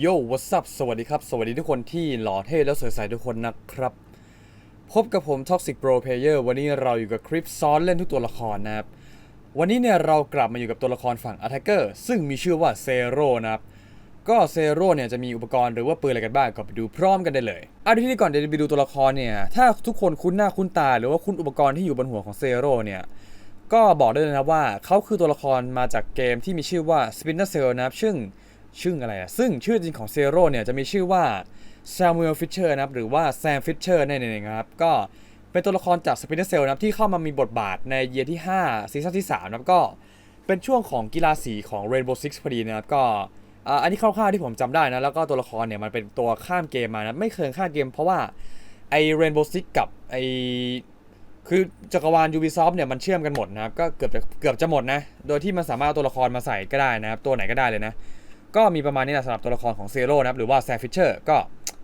โย่ what's up สวัสดีครับ สวัสดีทุกคนที่หล่อเท่และสวยใสทุกคนนะครับ พบกับผม Toxic Pro Player วันนี้เราอยู่กับคลิปซ้อนเล่นทุกตัวละครนะครับ วันนี้เนี่ยเรากลับมาอยู่กับตัวละครฝั่ง Attacker ซึ่งมีชื่อว่าเซโรนะครับ ก็เซโร่เนี่ยจะมีอุปกรณ์หรือว่าปืนอะไรกันบ้างก็ไปดูพร้อมกันได้เลยอะทีนี้ก่อนเดี๋ยวไปดูตัวละครเนี่ยถ้าทุกคนคุ้นหน้าคุ้นตา หรือว่าคุ้นอุปกรณ์ที่อยู่บนหัวของเซโร่เนี่ยก็บอกได้เลยนะว่าเขาคือตัวละครมาจากเกมที่มีชื่อว่า Splinter Cell นะครับซึ่ง ชื่ออะไรอะซึ่งชื่อจริงของเซโร่เนี่ยจะมีชื่อว่า Samuel Fisher นะครับหรือว่า Sam Fisher นั่นเองครับก็เป็นตัวละครจาก Splinter Cell นะครับที่เข้ามามีบทบาทในเยียที่ 5 ซีซั่นที่ 3 นะครับก็เป็นช่วงของกีฬาสีของ Rainbow Six พอดีนะครับก็อันนี้คร่าวๆที่ผมจำได้นะ แล้วก็ตัวละครเนี่ยมันเป็นตัวข้ามเกมมานะ ไม่เคยข้ามเกมเพราะว่าไอ้ Rainbow Six กับไอ้คือจักรวาล Ubisoft เนี่ยมันเชื่อมกันหมดนะครับ ก็เกือบจะเกือบจะหมดนะ โดยที่มันสามารถเอาตัวละครมาใส่ก็ได้นะครับ ตัวไหนก็ได้เลยนะ ก็มีประมาณนี้นะสำหรับตัวละครของเซโร่นะครับหรือว่าแซฟิชเชอร์ก็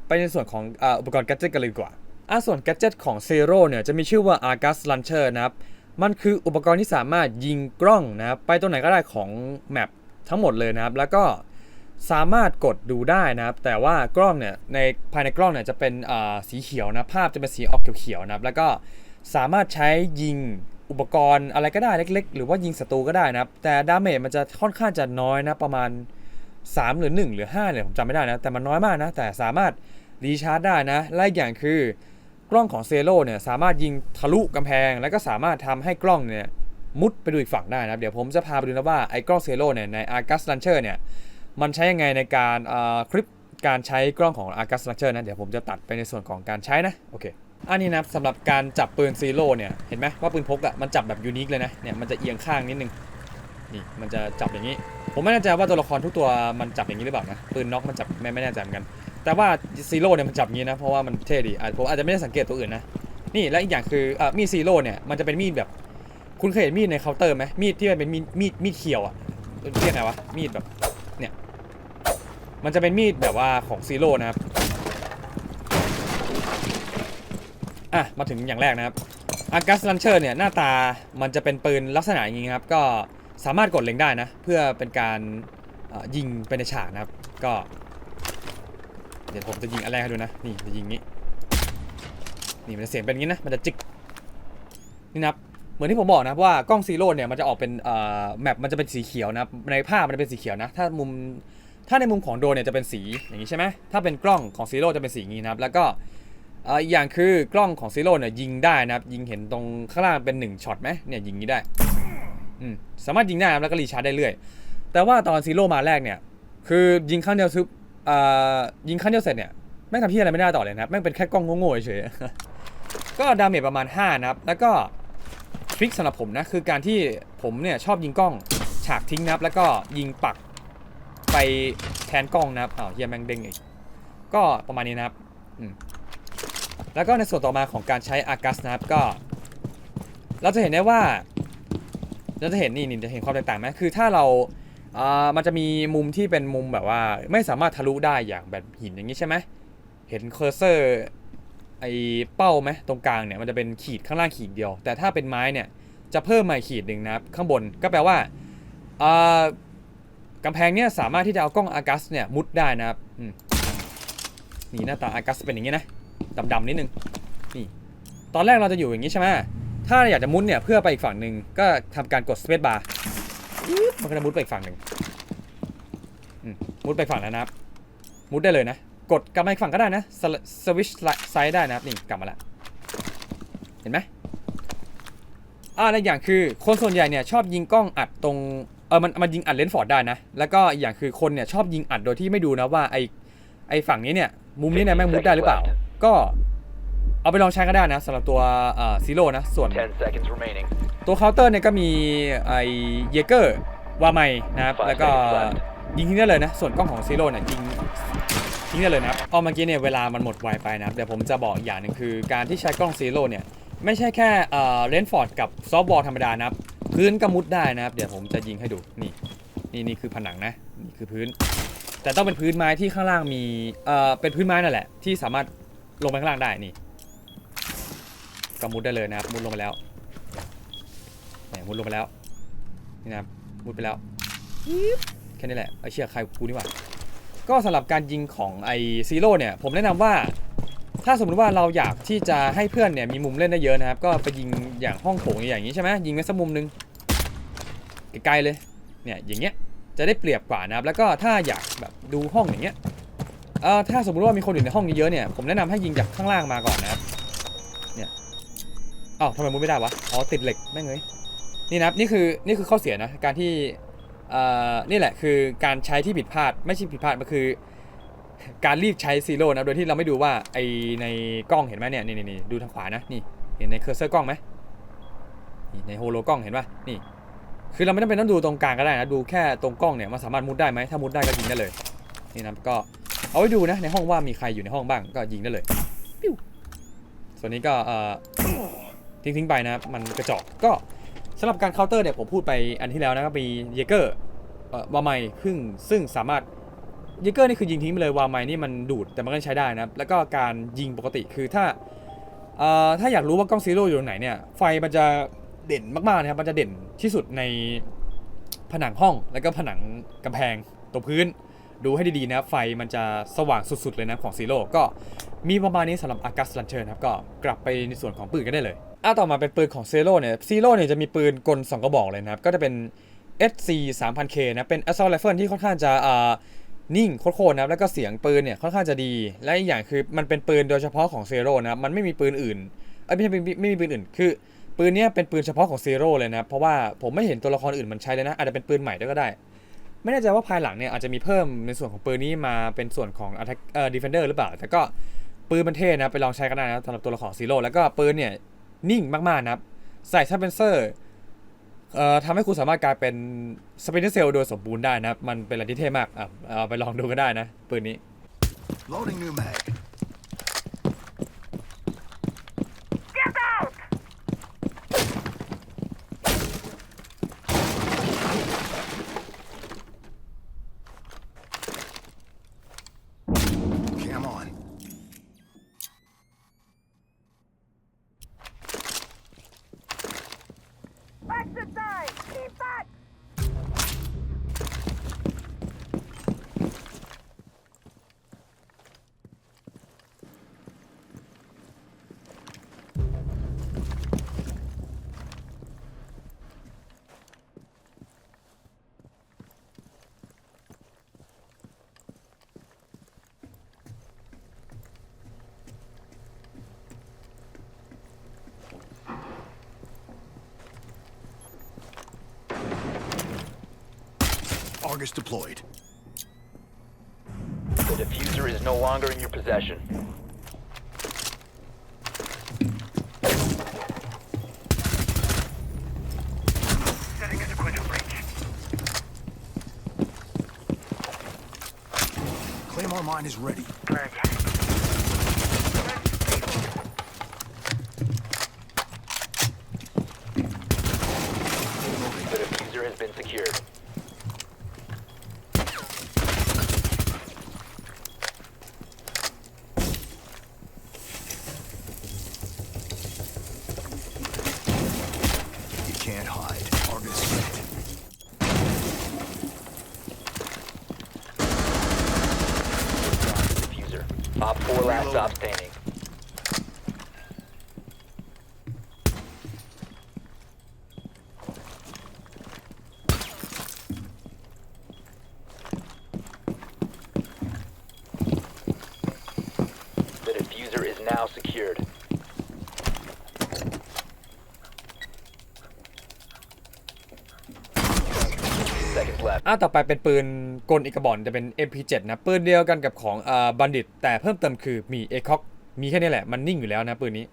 ไปในส่วนของอ,อุปกรณ์แกจิตกันเลยดีกว่าอะส่วนแกจิตของเซโร่เนี่ยจะมีชื่อว่า Argus Launcher นะครับมันคืออุปกรณ์ที่สามารถยิงกล้องนะครับไปตัวไหนก็ได้ของแมปทั้งหมดเลยนะครับ แล้วก็สามารถกดดูได้นะครับ แต่ว่ากล้องเนี่ยในภายในกล้องเนี่ยจะเป็นอ่าสีเขียวนะภาพจะเป็นสีออกเขียวๆนะครับ แล้วก็สามารถใช้ยิงอุปกรณ์อะไรก็ได้เล็ก ๆ หรือว่ายิงศัตรูก็ได้นะครับ แต่ดาเมจมันจะค่อนข้างจะน้อยนะประมาณ 3 หรือ 1 หรือ 5 เนี่ยผมจำไม่ได้นะ แต่มันน้อยมากนะ แต่สามารถรีชาร์จได้นะและอีกอย่างคือกล้องของเซโ o เนี่ยสามารถยิงทะลุกำแพง แล้วก็สามารถทำให้กล้องเนี่ยมุดไปดูอีกฝั่งได้นะครับ เดี๋ยวผมจะพาไปดูนะว่าไอ้กล้องเซโ o เนี่ยใน Argus Launcher เนี่ยมันใช้ยังไงในการอ่าคลิปการใช้กล้องของ Argus Launcher นะ เดี๋ยวผมจะตัดไปในส่วนของการใช้นะโอเคอันนี้นะสำหรับการจับปืนซีโร่เนี่ยเห็นไหมว่าปืนพกอะ่ะมันจับแบบยูนิคเลยนะเนี่ยมันจะเอียงข้างนิดนึง นี่มันจะจับอย่างนี้ ผมไม่แน่ใจว่าตัวละครทุกตัวมันจับอย่างนี้หรือเปล่านะปืนน็อกมันจับไม่ไม่แน่ใจเหมือนกัน แต่ว่าซีโร่เนี่ยมันจับอย่างนี้นะเพราะว่ามันเท่ดีผมอาจจะไม่ได้สังเกตตัวอื่นนะนี่และอีกอย่างคืออะมีดซีโร่เนี่ยมันจะเป็นมีดแบบคุณเคยเห็นมีดในเคาน์เตอร์ไหมมีดที่มันเป็นมีดมีดมีดเขียวอะ่ะเรียกไงวะมีดแบบเนี่ยมันจะเป็นมีดแบบว่าของซีโร่นะครับอะมาถึงอย่างแรกนะครับอากัสลันเชอร์เนี่ยหน้าตามันจะเป็นปืนลักษณะอย่างนี้ครับก็ สามารถกดเล็งได้นะ เพื่อเป็นการยิงไปในฉากนะครับ ก็ เดี๋ยวผมจะยิงอันแรกให้ดูนะ นี่จะยิงงี้ นี่มันจะเสียงเป็นอย่างนี้นะ มันจะจิก นี่นะครับ เหมือนที่ผมบอกนะว่ากล้องซีโร่เนี่ยมันจะออกเป็นเอ่อแมปมันจะเป็นสีเขียวนะครับในภาพมันจะเป็นสีเขียวนะ ถ้ามุมถ้าในมุมของโดนเนี่ยจะเป็นสีอย่างนี้ใช่ไหมถ้าเป็นกล้องของซีโร่จะเป็นสีงนี้นะครับแล้วก็อ่ออีกอย่างคือกล้องของซีโร่เนี่ยยิงได้นะครับยิงเห็นตรงข้างล่างเป็น1ช็อตไหมเนี่ยยิงนี้ได้ สามารถยิงได้แล้วก็รีชาร์จได้เรื่อย แต่ว่าตอนซีโร่มาแรกเนี่ย คือยิงครั้งเดียวซึบยิงครั้งเดียวเสร็จเนี่ยแม่งทำที่อะไรไม่ได้ต่อเลยนะครับแม่งเป็นแค่กล้องโง่ๆเฉยๆก็ดาเมจประมาณ 5 นะครับ แล้วก็ทริคสำหรับผมนะ คือการที่ผมเนี่ยชอบยิงกล้องฉากทิ้งนะครับ แล้วก็ยิงปักไปแทนกล้องนะครับอ้าวเฮียแม่งเด้งอีก ก็ประมาณนี้นะครับแล้วก็ในส่วนต่อมาของการใช้อากัสนะครับก็ เราจะเห็นได้ว่า เราจะเห็นนี่นี่จะเห็นความแตกต่างไหมคือถ้าเราอ่ามันจะมีมุมที่เป็นมุมแบบว่า ไม่สามารถทะลุได้อย่างแบบหินอย่างนี้ใช่ไหมเห็นเคอร์เซอร์ไอเป้าไหมตรงกลางเนี่ยมันจะเป็นขีดข้างล่างขีดเดียว แต่ถ้าเป็นไม้เนี่ยจะเพิ่มมาขีดหนึ่งนะครับข้างบนก็แปลว่าอ่ากำแพงเนี่ยสามารถที่จะเอากล้องอากัสเนี่ยมุดได้นะครับนี่หน้าตาอากัสเป็นอย่างนี้นะดำๆนิดนึงนี่ตอนแรกเราจะอยู่อย่างนี้ใช่ไหม ถ้าอยากจะมุดเนี่ยเพื่อไปอีกฝั่งหนึ่งก็ทำการกด space bar อี๊ดมันก็จะมุดไปอีกฝั่งหนึ่งมุดไปฝั่งแล้วนะครับ มุดได้เลยนะ กดกลับมาอีกฝั่งก็ได้นะสวิชไซด์ได้นะครับนี่กลับมาแล้วเห็นไหมอ่าและอย่างคือคนส่วนใหญ่เนี่ยชอบยิงกล้องอัดตรงเออมันมันยิงอัดเลนส์ฟอร์ดได้นะ แล้วก็อีกอย่างคือคนเนี่ยชอบยิงอัดโดยที่ไม่ดูนะว่าไอไอฝั่งนี้เนี่ยมุมนี้เนี่ยแม่งมุดได้หรือเปล่า ก็ เอาไปลองใช้ก็ได้นะสำหรับตัวซีโร่นะ ส่วน10 seconds remaining. ตัวเคาน์เตอร์เนี่ยก็มีไอเยเกอร์วาไมนะครับ Five แล้วก็ seconds ยิงทิ้งได้เลยนะ ส่วนกล้องของซีโร่เนี่ยยิงทิ้งได้เลยนะครับเอาเมื่อกี้เนี่ยเวลามันหมดไวไปนะครับเดี๋ยวผมจะบอกอีกอย่างหนึ่งคือการที่ใช้กล้องซีโร่เนี่ย ไม่ใช่แค่เอ่อเลนฟอร์ดกับซอฟต์บอลธรรมดานะครับ พื้นก็มุดได้นะครับ เดี๋ยวผมจะยิงให้ดูนี่นี่นี่คือผนังนะนี่คือพื้น แต่ต้องเป็นพื้นไม้ที่ข้างล่างมีเอ่อเป็นพื้นไม้นั่นแหละที่สามารถลงไปข้างล่างได้นี่ ก็มุดได้เลยนะครับมุดลงไปแล้วเนี่ยมุดลงไปแล้วนี่นะครับมุดไปแล้วแค่นี้แหละไอเชี่ยใครกูนี่หว่าก็สำหรับการยิงของไอซีโร่เนี่ยผมแนะนำว่าถ้าสมมติว่าเราอยากที่จะให้เพื่อนเนี่ยมีมุมเล่นได้เยอะนะครับ ก็ไปยิงอย่างห้องโถงอย่างนี้ใช่ไหมยิงไว้สักมุมหนึงไกลๆเลยเนี่ยอย่างเงี้ยจะได้เปรียบกว่านะครับ แล้วก็ถ้าอยากแบบดูห้องอย่างเงี้ยเอ่อถ้าสมมติว่ามีคนอยู่ในห้องเยอะเนี่ยผมแนะนำให้ยิงจากข้างล่างมาก่อนนะครับ อ้าวทำไมมุดไม่ได้วะ อ๋อติดเหล็กแม่งเลยนี่นะนี่คือนี่คือข้อเสียนะการที่เอ่อนี่แหละคือการใช้ที่ผิดพลาดไม่ใช่ผิดพลาดมันคือ การรีบใช้ซีโร่นะโดยที่เราไม่ดูว่าไอในกล้องเห็นไหมเนี่ยนี่นี่นี่ดูทางขวานะนี่เห็นในเคอร์เซอร์กล้องไหมนี่ในโฮโลกล้องเห็นปะนี่ คือเราไม่ต้องเป็นต้องดูตรงกลางก็ได้นะดูแค่ตรงกล้องเนี่ยมันสามารถมุดได้ไหมถ้ามุดได้ก็ยิงได้เลยนี่นะก็เอาไว้ดูนะในห้องว่ามีใครอยู่ในห้องบ้างก็ยิงได้เลยปิ้วส่วนนี้ก็เอ่อ ทิ้งๆไปนะครับมันกระจอกก็สำหรับการเคาน์เตอร์เนี่ยผมพูดไปอันที่แล้วนะครับมีเยเกอร์วาไมพึ่งซึ่งสามารถเยเกอร์นี่คือยิงทิ้งไปเลยวาไมนี่มันดูดแต่มันก็ใช้ได้นะครับแล้วก็การยิงปกติคือถ้าถ้าอยากรู้ว่ากล้องซีโร่อยู่ตรงไหนเนี่ยไฟมันจะเด่นมากๆนะครับมันจะเด่นที่สุดในผนังห้องแล้วก็ผนังกำแพงตรงพื้นดูให้ดีๆนะครับไฟมันจะสว่างสุดๆเลยนะของซีโร่ก็มีประมาณนี้สำหรับอากัสลันเชอร์นะครับก็กลับไปในส่วนของปืนกันได้เลย อะต่อมาเป็นปืนของเซโร่เนี่ยซีโร่เนี่ยจะมีปืนกลสองกระบอกเลยนะครับ ก็จะเป็น SC 3000K นะเป็น assault rifle ที่ค่อนข้างจะอ่านิ่งโคตรๆนะครับแล้วก็เสียงปืนเนี่ยค่อนข้างจะดี และอีกอย่างคือมันเป็นปืนโดยเฉพาะของเซโร่นะครับมันไม่มีปืนอื่นเอ้ยไม่ใช่ไม่ไม่มีปืนอื่น คือปืนเนี้ยเป็นปืนเฉพาะของเซโร่เลยนะเพราะว่าผมไม่เห็นตัวละครอื่นมันใช้เลยนะ อาจจะเป็นปืนใหม่ด้วยก็ได้ ไม่แน่ใจว่าภายหลังเนี่ยอาจจะมีเพิ่มในส่วนของปืนนี้มาเป็นส่วนของ attack เอ่อ defender หรือเปล่า แต่ก็ปืนมันเท่นะไปลองใช้กันได้นะสำหรับตัวละครซีโร่แล้วก็ปืนเนี่ย นิ่งมากๆนะครับ ใส่ซับเ e นเซอร์เอ่อทำให้คุณสามารถกลายเป็นสเปนเซลโดยสมบูรณ์ได้นะครับ มันเป็นอะไรที่เท่มากอะเอาไปลองดูก็ได้นะปืนนี้ Loading new mag. Wasted time! Keep back! Argus deployed. The diffuser is no longer in your possession. Setting a. Claymore mine is ready. Op 4 last stop standing. Seconds left. อะต่อไปเป็นปืนกลอีกกระบอกจะเป็น MP7 นะปืนเดียวกันกับของอ่าบัณฑิต แต่เพิ่มเติมคือมีเอคอกมีแค่นี้แหละ มันนิ่งอยู่แล้วนะปืนนี้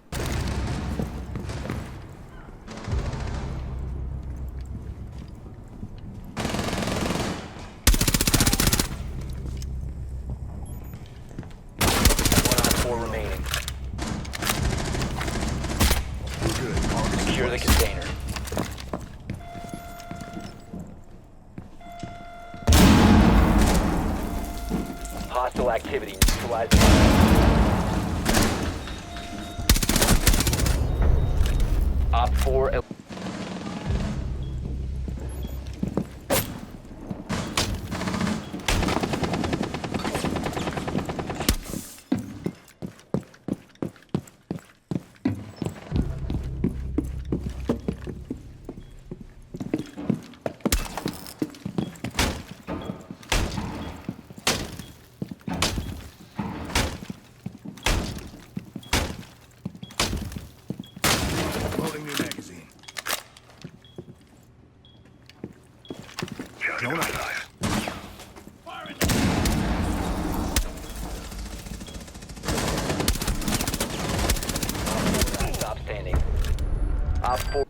One on four remaining. We're good. Argus Secure the is container. Activity neutralized. Op 4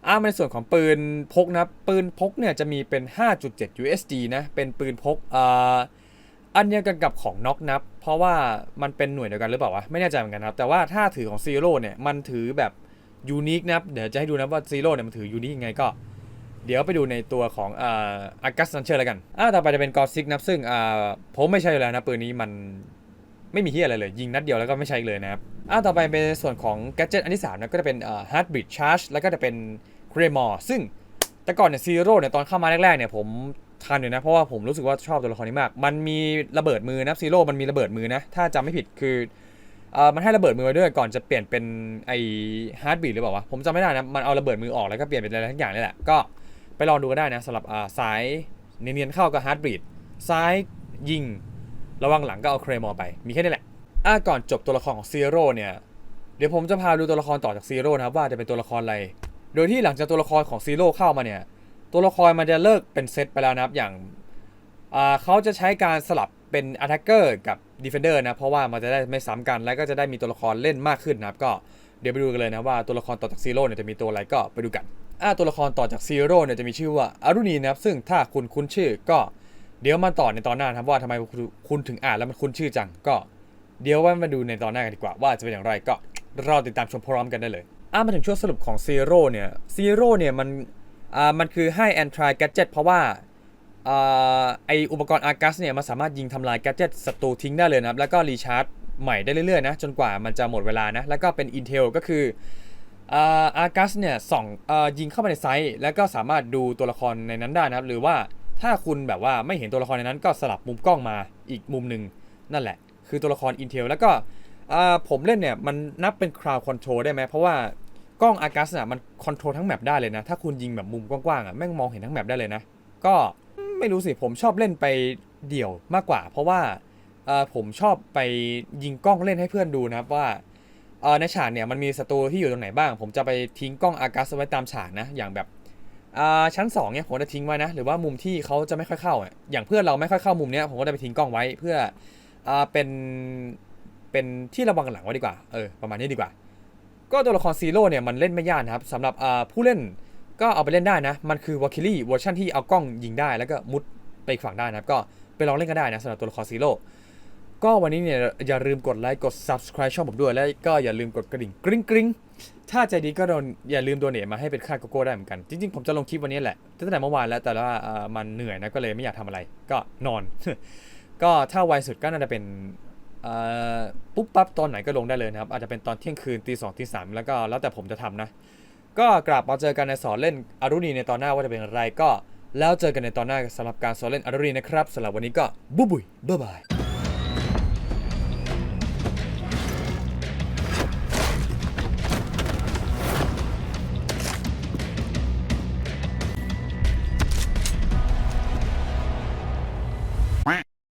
อ่าในส่วนของปืนพกนะปืนพกเนี่ยจะมีเป็น 5.7 USD นะ เป็นปืนพกอ่าอันเดียวกันกับของน็อกนับ เพราะว่ามันเป็นหน่วยเดียวกันหรือเปล่าวะไม่แน่ใจเหมือนกันครับ แต่ว่าถ้าถือของซีโร่เนี่ยมันถือแบบยูนิคนะครับเดี๋ยวจะให้ดูนะว่าซีโร่เนี่ยมันถือยูนิคยังไงก็เดี๋ยวไปดูในตัวของอ่าอากัสซันเชอร์แล้วกันอ่าต่อไปจะเป็นกอซิกนะครับซึ่งอ่าผมไม่ใช่อยู่แล้วนะปืนนี้มัน ไม่มีที่อะไรเลย ยิงนัดเดียวแล้วก็ไม่ใช้อีกเลยนะครับอ่าต่อไปเป็นส่วนของแกจ g e t อันที่3นะก็จะเป็นอ่า Heart Beat Charge แล้วก็จะเป็น Claymore ซึ่งแต่ก่อนเนี่ยซีโร่เนี่ยตอนเข้ามาแรกๆเนี่ยผมทันอยู่นะ เพราะว่าผมรู้สึกว่าชอบตัวละครนี้มาก มันมีระเบิดมือนะซีโร่มันมีระเบิดมือนะ ถ้าจำไม่ผิดคือเอ่อมันให้ระเบิดมือไว้ด้วยก่อนจะเปลี่ยนเป็นไอ้ Heart Beat หรือเปล่าวะผมจำไม่ได้นะมันเอาระเบิดมือออกแล้วก็เปลี่ยนเป็นอะไรทั้งอย่างนี่แหละก็ไปลองดูก็ได้นะสำหรับอ่าซ้ายเนียนๆเข้าก็ Heart Beat ซ้ายยิง ระวังหลังก็เอาเครมอไป มีแค่นี้แหละอะก่อนจบตัวละครของซีโร่เนี่ย เดี๋ยวผมจะพาดูตัวละครต่อจากซีโร่นะครับว่าจะเป็นตัวละครอะไร โดยที่หลังจากตัวละครของซีโร่เข้ามาเนี่ย ตัวละครมันจะเลิกเป็นเซตไปแล้วนะครับ อย่างอ่าเขาจะใช้การสลับเป็น Attacker กับ Defender นะ เพราะว่ามันจะได้ไม่ซ้ำกัน และก็จะได้มีตัวละครเล่นมากขึ้นนะครับ ก็เดี๋ยวไปดูกันเลยนะว่าตัวละครต่อจากซีโร่เนี่ยจะมีตัวอะไรก็ไปดูกันอะตัวละครต่อจากซีโร่เนี่ยจะมีชื่อว่าอารุณีนะครับ ซึ่งถ้าคุณคุ้นชื่อก็ เดี๋ยวมาต่อในตอนหน้าครับว่าทำไมคุณถึงอ่านแล้วมันคุ้นชื่อจัง ก็เดี๋ยวไว่ามาดูในตอนหน้ากันดีกว่า ว่าจะเป็นอย่างไรก็รอติดตามชมพร้อมกันได้เลยอะมาถึงช่วงสรุปของซีโร่เนี่ยซีโร่เนี่ยมันอ่ามันคือให้แอนทรายแกจ g e t เพราะว่าอ่าไออุปกรณ์อากัสเนี่ยมันสามารถยิงทำลายแกจ g e t ศัตรูทิ้งได้เลยนะครับแล้วก็รีชาร์จใหม่ได้เรื่อยๆนะจนกว่ามันจะหมดเวลานะแล้วก็เป็น Intel ก็คืออ่าอากัสเนี่ยส่องอ่ายิงเข้าไปในไซต์ แล้วก็สามารถดูตัวละครในนั้นได้นะครับ หรือว่า ถ้าคุณแบบว่าไม่เห็นตัวละครในนั้นก็สลับมุมกล้องมาอีกมุมหนึ่งนั่นแหละ คือตัวละคร Intel แล้วก็ผมเล่นเนี่ยมันนับเป็น crowd control ได้ไหมเพราะว่ากล้องอากัสน่ะมันคอนโทรลทั้งแมปได้เลยนะ ถ้าคุณยิงแบบมุมกว้างๆอะแม่งมองเห็นทั้งแมปได้เลยนะ ก็ไม่รู้สิผมชอบเล่นไปเดี่ยวมากกว่า เพราะว่าผมชอบไปยิงกล้องเล่นให้เพื่อนดูนะครับว่าในฉากเนี่ยมันมีศัตรูที่อยู่ตรงไหนบ้าง ผมจะไปทิ้งกล้องอากัสไว้ตามฉากนะ อย่างแบบ ชั้น2เนี่ยผมจะทิ้งไว้นะ หรือว่ามุมที่เขาจะไม่ค่อยเข้าอย่างเพื่อนเราไม่ค่อยเข้ามุมเนี้ยผมก็จะไปทิ้งกล้องไว้เพื่ออเป็นเป็นที่ระวังหลังไว้ดีกว่าเออประมาณนี้ดีกว่า ก็ตัวละครซีโร่เนี่ยมันเล่นไม่ยากนะครับสำหรับผู้เล่นก็เอาไปเล่นได้นะ มันคือวอคิลี่เวอร์ชันที่เอากล้องยิงได้แล้วก็มุดไปอีกฝั่งได้นะครับ ก็ไปลองเล่นกันได้นะสำหรับตัวละครซีโร่ก็วันนี้เนี่ยอย่าลืมกดไลค์กด subscribe ช่องผมด้วย แล้วก็อย่าลืมกดกระดิ่งกริ๊งกริ๊ง ถ้าใจดีก็โดนอย่าลืมโดเนทมาให้เป็นค่าโกโก้ได้เหมือนกัน จริงๆ ผมจะลงคลิปวันนี้แหละ ตั้งแต่เมื่อวานแล้วแต่ว่ามันเหนื่อยนะก็เลยไม่อยากทำอะไร ก็นอน ก็ถ้าไวสุดก็น่าจะเป็นปุ๊บปั๊บตอนไหนก็ลงได้เลยนะครับ อาจจะเป็นตอนเที่ยงคืนตีสองตีสามแล้วก็แล้วแต่ผมจะทำนะ ก็กลับมาเจอกันในสอนเล่นอรุณีในตอนหน้าว่าจะเป็นอะไรก็ แล้วเจอกันในตอนหน้าสำหรับการสอนเล่นอรุณีนะครับสำหรับวันนี้ก็บุยบุยบ๊ายบาย